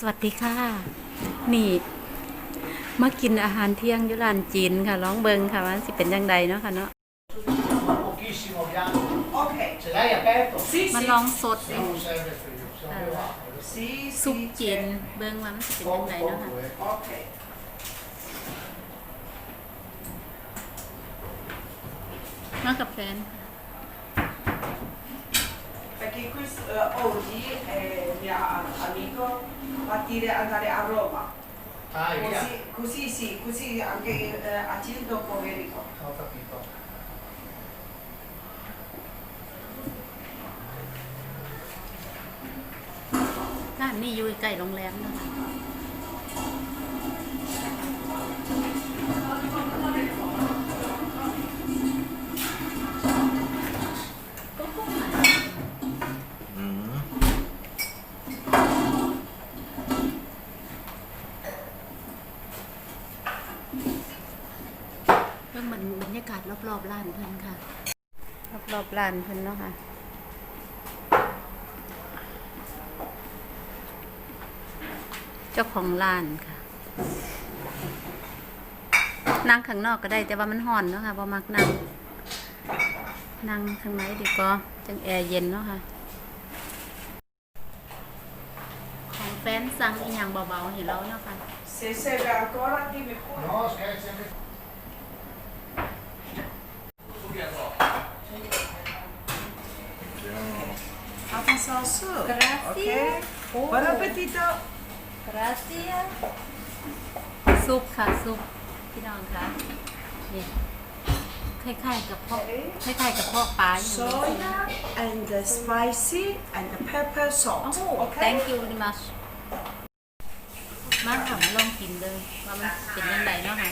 สวัสดีค่ะ นี่มากินอาหารเที่ยงยุรานจีนค่ะร้องเบิงค่ะว่าสิเป็นยังไงเนาะค่ะเนาะมันลองสดซุปจีนเบิงว่ามันสิเป็นยังไงเนาะค่ะมากับแฟน Perché questo, eh, ดเนี่ย mio amico va a dire andare a Roma. Dai, via. Così, così sì, così anche eh, a Gil dopo Verico. Ho capito. ร้านนี้อยู่ใกล้โรงแรมเนาะค่ะ ๆร้านเพิ่นค่ะ รอบๆร้านเพิ่นเนาะค่ะเจ้าของร้านค่ะ นั่งข้างนอกก็ได้แต่ว่ามันห่อนเนาะค่ะบ่มักนั่ง นั่งข้างในดีกว่าจังแอร์เย็นเนาะค่ะ ของแฟนสั่งอีหยังเบาๆให้เราเนาะค่ะ Se se ve ancora dimmi pure. No, scherzi anche Avanza su. Grazie. Ok. Buon appetito. Gracias ซุปค่ะซุปพี่น้องค่ะนี่คล้ายๆกับพวกคล้ายๆกับพวกปลาอย่างนี้ Soya and the spicy and the pepper โอ้ salt. Okay. thank you very much มาค่ะมาลองกินเลยว่ามันเป็นยังไงเนาะค่ะ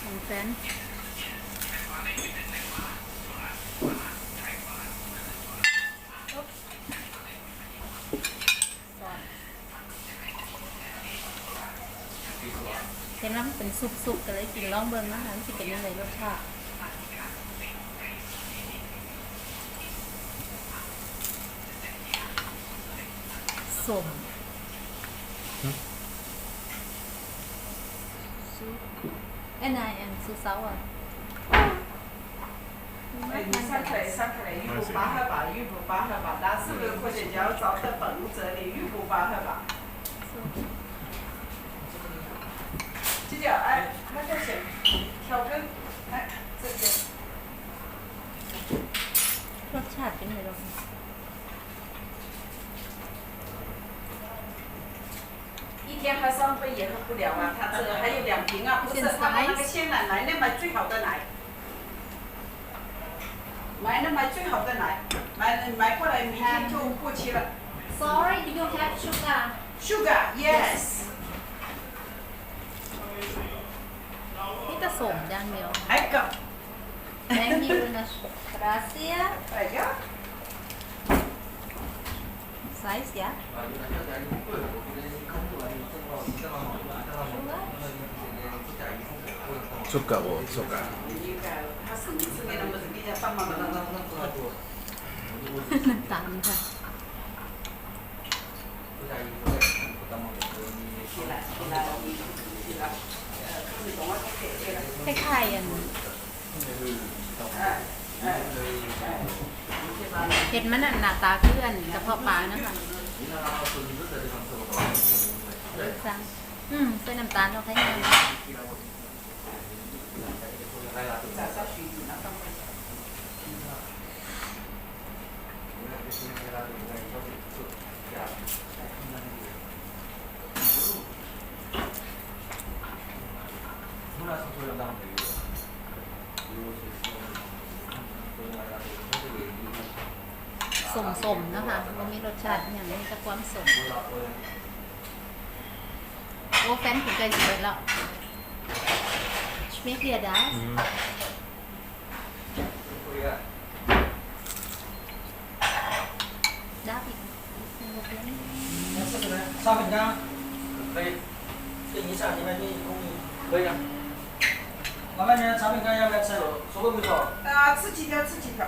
ของแฟน เห็นว่ามันเป็นซุปๆก็เลยกินลองเบิ่งนะคะมันสิเป็นยังไงรสชาติ สมซุปเอ็นไอเอ็นซุปเซาอ่ะ 哎，你上来上来，玉不八合吧，玉不八合吧，但是如果人家要找的本这里玉不八合吧， 这叫哎，那叫谁？调羹，哎，这个。 รสชาติเป็นไงบ้าง 一天喝三杯也喝不了啊，他这还有两瓶啊，不是他们那个鲜奶奶那买最好的奶，买那买最好的奶，买买过来明天就过期了。 Sorry do you have sugar Sugar, yes. นี่ กระสมอย่างเดียว Ecco. Thank you นะ Gracias Prego. Size ya Suka bu, suka. Nantang ka. ทีละทีละทีละ คล้ายๆอันเห็ดมันน่ะหน้าตาเพื่อนกระพาะปลานะคะอืมเป็นน้ำตาลเราใช้งาน สมๆนะคะมันมีรสชาติอย่างนี้แต่ความสมโอ้แฟนถึงไกลสุดแล้วชเมกเดียดาสดาอีก 烧饼干可以，定一下，你们去公益。可以啊。老板娘，炒饼干要不要吃？手工不错。啊，自己挑，自己挑。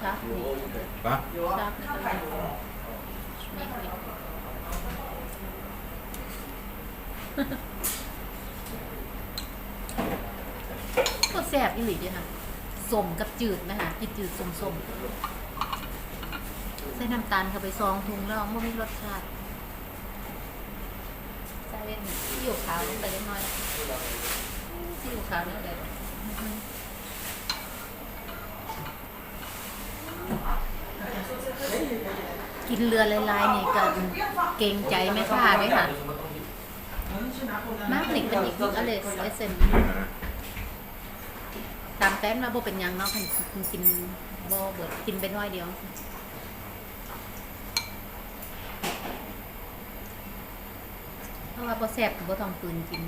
Шапник. ก็แซบอีหลีด้วยค่ะสมกับจืดไหมคะกินจืดสมสมใส่น้ำตาลเข้าไปซองถุงแล้วมันไม่รสชาติใส่เป็นซีอิ๊วขาวลงไปเล็กน้อยซีอิ๊วขาวลงไป กินเรือลายๆนี่ก็เกรงใจแม่ค้าด้วยค่ะ มากหนิกเป็นอีกอีกอเลสเอเซนตามแต้นมาโบเป็นยังเนาะคันกินโบเบิดกินไปน้อยเดียวเพราะว่าบ่แซ่บก็บ่ต้องปืนกิน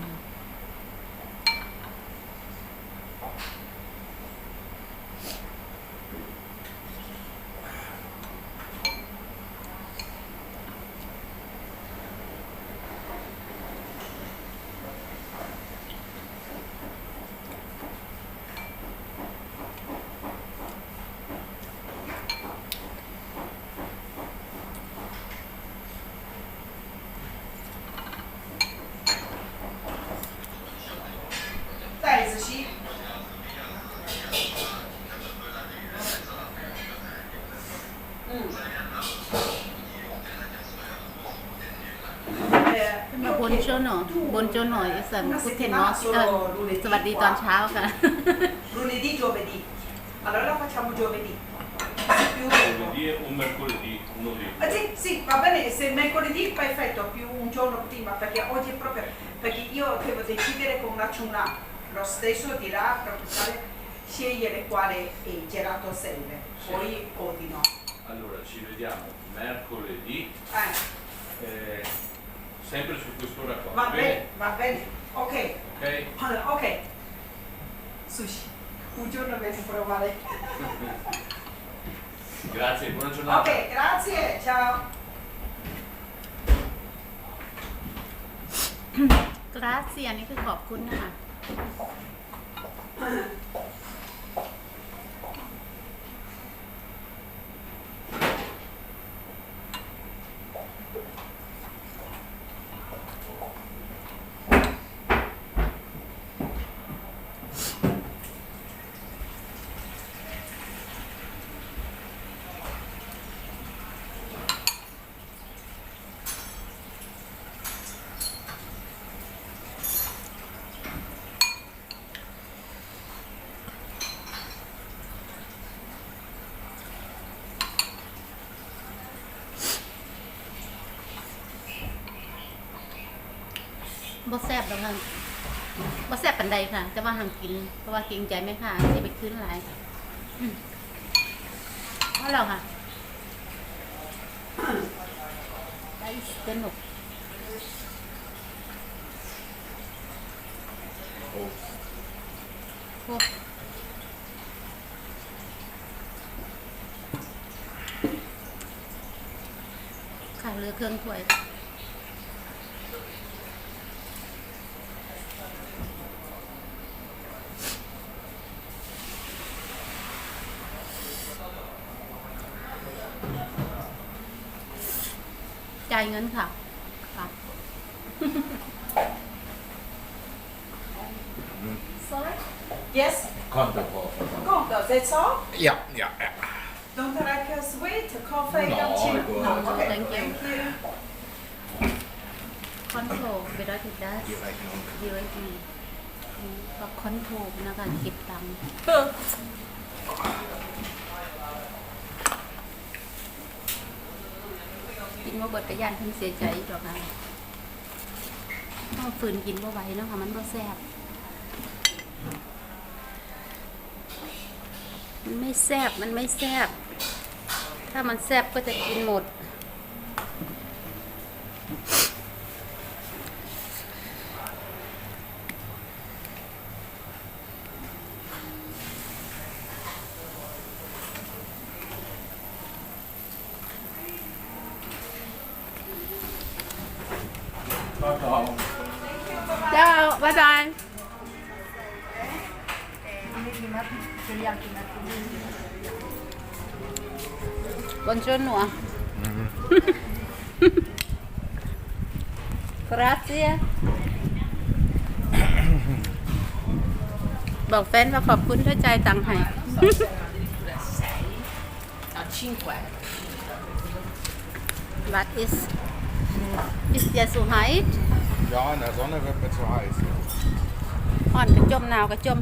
มาบนโจหน่อยบนโจหน่อยสันพุทเทนมอสเออสวัสดีตอนเช้าค่ะ Lunedì, giovedì. Allora facciamo giovedì. Più Lunedì e un mercoledì, uno dei Ah, sì, sì, va bene, se mercoledì perfetto, più un giorno prima, perché oggi proprio, perché io devo decidere con una ciuna, lo stesso dirà per fare, scegliere quale eh, gelato serve, poi ordino. Allora, ci vediamo mercoledì, Eh, eh, sempre su quest'ora qua. va bene, va bene, ok, Ok? allora, ok. Sushi, un giorno devo provare. Grazie, buona giornata. Ok, grazie, ciao. กราเซียนี่คือขอบคุณนะคะ บ่แซ่บแล้วค่ะบ่แซ่บปันใดค่ะ แต่ว่าหังกิน เพราะว่าเกรงใจแม่ค่ะจะไปคืนหลายเพราะเราค่ะได้สนุกโอ้โอ้ค่ะเหลือเครื่องถ้วย จ่ายเงินค่ะค่ะ Sorry? Yes, คอนโทรล conto, that's all? อย่าอย่าอย่า Don't like a sweet coffee No, cappuccino? I No, don't. okay, Thank you. thank you. คอนโทรลเบดอติดัสอยู่ไรน้อง USB ก็คอนโทรลนะคะเก็บตังค์ กินบ่เบิดกระยานเพิ่เสียใจหรอกนะเอฝืนกินบ่ไหวเนาะค่ะมันบ่แซ่บมันไม่แซ่บมันไม่แซ่บถ้ามันแซ่บก็จะกินหมด Buongiorno. Grazie. บอกแฟนว่าขอบคุณด้วยใจายตังค์ให้ a 5 What is is der so heiß? Ja, in der Sonne wird mir zu heiß. อ่อนกระจมหนาวกระจม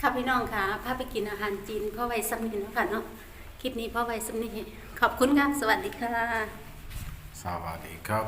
ค่ะพี่น้องค่ะพาไปกินอาหารจีนพ่อไว้สำนีเนะคะเนาะคลิปนี้พ่อไว้สำนี ขอบคุณค่ะ สวัสดีค่ะ Sawadee Cup.